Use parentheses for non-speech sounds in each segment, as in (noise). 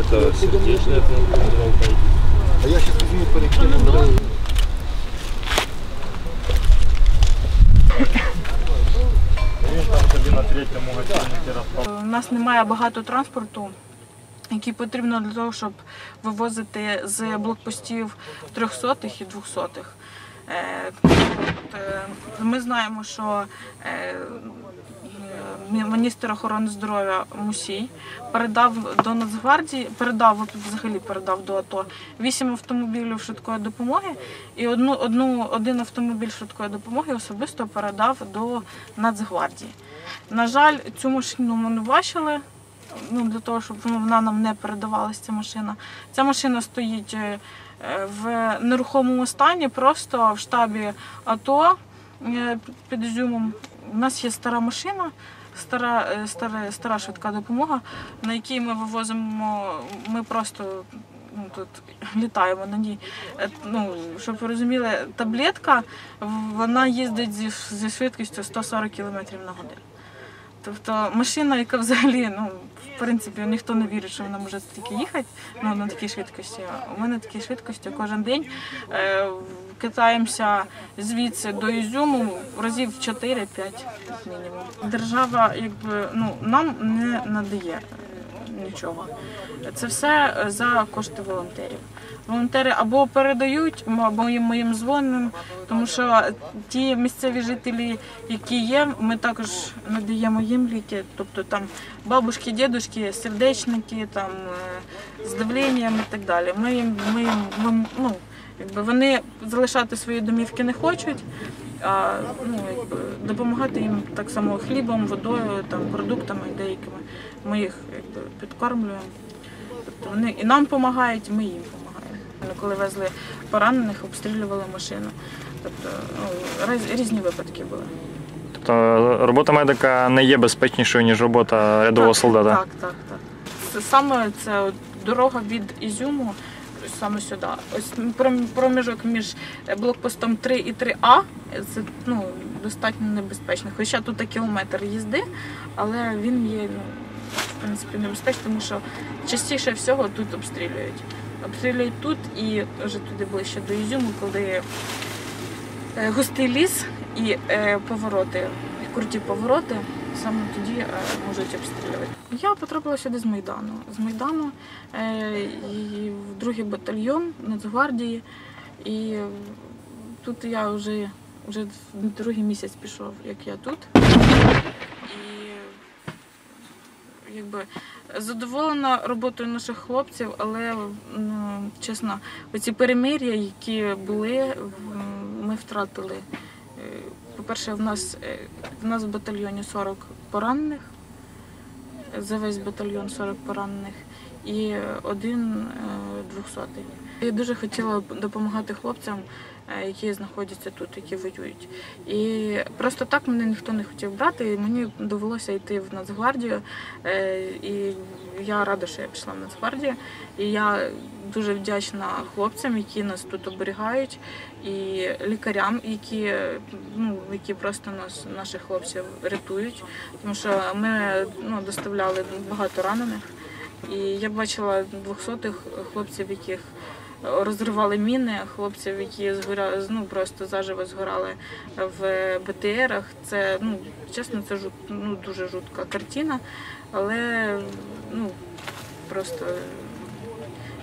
Это сердечная тренировка. А я сейчас возьму третьому. У нас немає багато транспорту, який потрібно для того, щоб вивозити з блокпостів 300-х і 200-х. Е, е, Ми знаємо, що е, міністр охорони здоров'я Мусій передав до Нацгвардії, передав взагалі передав до АТО вісім автомобілів швидкої допомоги і одну, одну, один автомобіль швидкої допомоги особисто передав до Нацгвардії. На жаль, цю машину ми не бачили. Ну, для того, щоб вона нам не передавалася, ця машина. Ця машина стоїть е, в нерухомому стані, просто в штабі АТО е, під Ізюмом. У нас є стара машина, стара, е, стара, стара швидка допомога, на якій ми вивозимо, ми просто ну, тут літаємо на ній. Е, Ну, щоб ви розуміли, таблетка вона їздить зі, зі швидкістю 140 км на годину. Тобто машина, яка взагалі, ну, в принципі, ніхто не вірить, що вона може стільки їхати ну, на такій швидкості. У мене такі швидкості кожен день е, катаємося звідси до Ізюму разів 4-5 мінімум. Держава якби, ну, нам не надає нічого. Це все е, за кошти волонтерів. Волонтери або передають, або їм ми їм дзвонимо, тому що ті місцеві жителі, які є, ми також надаємо їм ліки. Тобто там бабушки, дідушки, сердечники, там е, з давленням і так далі. Ми їм, ми їм ми, ну, якби вони залишати свої домівки не хочуть. А ну, якби, допомагати їм так само хлібом, водою, там, продуктами деякими. Ми їх якби, підкормлюємо. Тобто вони і нам допомагають, і ми їм допомагаємо. Коли везли поранених, обстрілювали машину. Тобто ну, різ- різні випадки були. Тобто робота медика не є безпечнішою, ніж робота рядового солдата. Так, так, так. Саме це дорога від Ізюму саме сюди. Ось проміжок між блокпостом 3 і 3А це ну, достатньо небезпечно. Хоча тут кілометр їзди, але він є ну, в принципі небезпечний, тому що частіше всього тут обстрілюють. Обстрілюють тут і вже туди ближче до Ізюму, коли е, густий ліс і е, повороти, круті повороти, саме тоді е, можуть обстрілювати. Я потрапила сюди з Майдану. З Майдану е, і в другий батальйон Нацгвардії. І тут я вже, вже другий місяць пішов, як я тут. І якби задоволена роботою наших хлопців, але ну, чесно, оці перемир'я, які були, ми втратили. По-перше, в нас, е, в нас в батальйоні 40 поранених, за весь батальйон 40 поранених і один двохсотий. Я дуже хотіла допомагати хлопцям, е, які знаходяться тут, які воюють. І просто так мене ніхто не хотів брати, і мені довелося йти в Нацгвардію. Е, І я рада, що я пішла в Нацгвардію. І я дуже вдячна хлопцям, які нас тут оберігають, і лікарям, які, ну, які просто нас, наших хлопців рятують. Тому що ми ну, доставляли багато ранених. І я бачила двохсотих хлопців, яких розривали міни, хлопців, які згоря... ну, просто заживо згорали в БТРах. Це ну, чесно, це жут... ну, дуже жутка картина, але ну, просто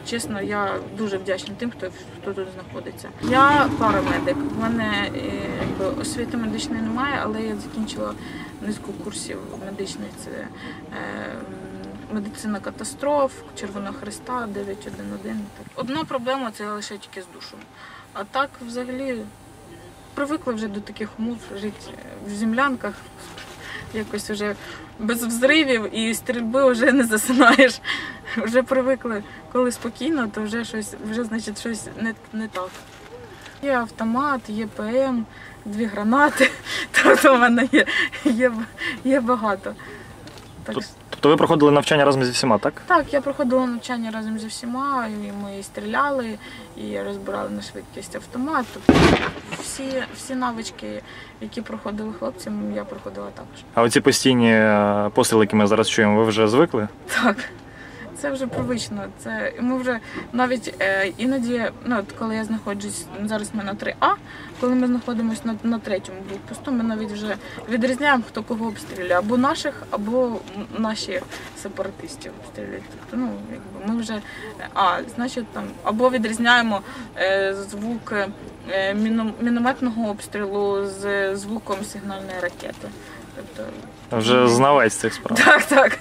чесно, я дуже вдячна тим, хто, хто тут знаходиться. Я парамедик. У мене е, якби, освіти медичної немає, але я закінчила низку курсів медичних. Це е, медицина катастроф, Червоного Христа, 911. Одна проблема це лише тільки з душом. А так взагалі привикли вже до таких умов жити в землянках. Якось вже без взривів і стрільби вже не засинаєш. Вже привикли, коли спокійно, то вже щось, вже значить щось не, не так. Є автомат, є ПМ, дві гранати. (laughs) Тобто в мене є, є, є багато. Так, Тобто ви проходили навчання разом зі всіма, так? так, я проходила навчання разом зі всіма, і ми і стріляли, і розбирали на швидкість автомат. Тобто всі, всі навички, які проходили хлопці, я проходила також. А оці постійні е, постріли, які ми зараз чуємо, ви вже звикли? Так, це вже привично. Це ми вже навіть е, іноді, ну от коли я знаходжусь зараз ми на 3А, коли ми знаходимося на, на третьому блокпосту, ми навіть вже відрізняємо, хто кого обстрілює, або наших, або наші сепаратистів обстрілюють. Тобто, ну якби ми вже а, значить там або відрізняємо е, звук е, мінометного обстрілу з звуком сигнальної ракети. Тобто, Вже знавець цих справ. так, так.